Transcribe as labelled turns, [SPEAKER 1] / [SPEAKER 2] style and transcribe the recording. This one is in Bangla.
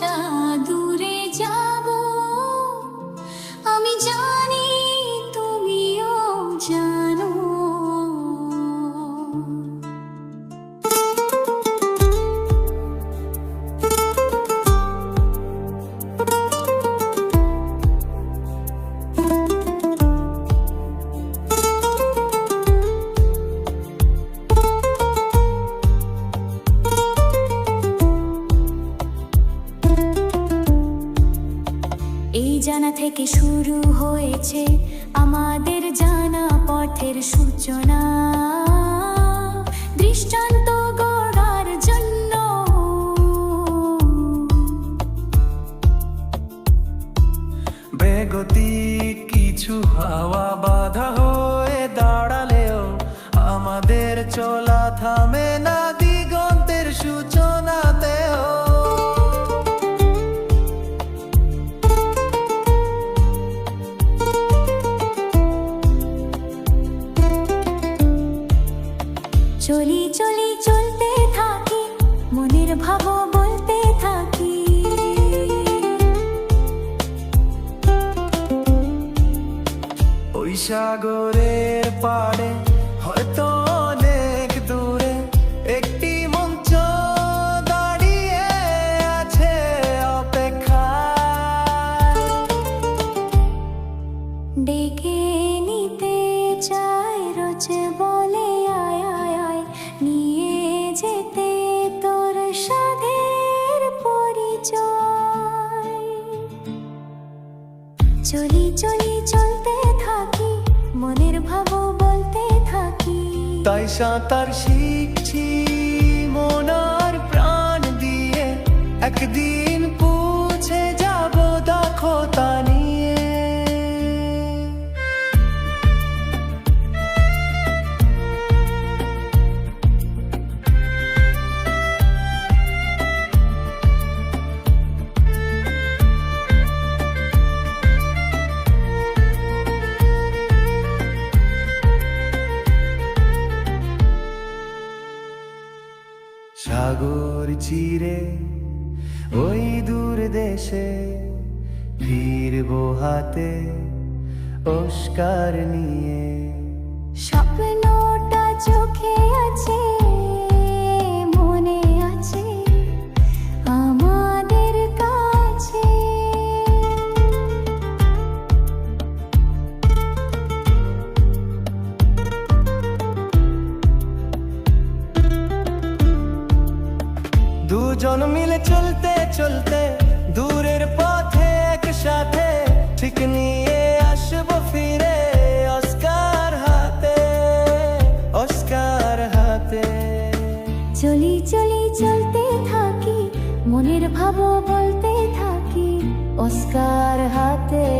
[SPEAKER 1] down. এই জানা থেকে শুরু হয়েছে আমাদের জানা পথের সূচনা। দৃষ্টান্ত গড়ার জন্য।
[SPEAKER 2] বেগতি কিছু হাওয়া চলি
[SPEAKER 1] চলি চলতে থাকি মনের ভাব বলতে থাকি।
[SPEAKER 2] ওই সাগরের পাড়ে হয়তো অনেক দূরে একটি মঞ্চ দাঁড়িয়ে আছে অপেক্ষা।
[SPEAKER 1] ডেকে নিতে চাই রোজে বলে চলি চলি, চলতে থাকি, মনের ভাব বলতে থাকি।
[SPEAKER 2] তাই সাঁতার শিখছি মনার প্রাণ দিয়ে, একদিন পুছে সাগর চিরে ওই দূর দেশে ফিরব হাতে অস্কার নিয়ে।
[SPEAKER 1] স্বপ্নটা চোখে আছে
[SPEAKER 2] দুজন মিলে চলতে চলতে দূরের পথে একসাথে ঠিক নিয়ে আসব ফিরে অস্কার হাতে অস্কার হাতে।
[SPEAKER 1] চলি চলি, চলতে থাকি, মনের ভাব বলতে থাকি,
[SPEAKER 2] অস্কার হাতে।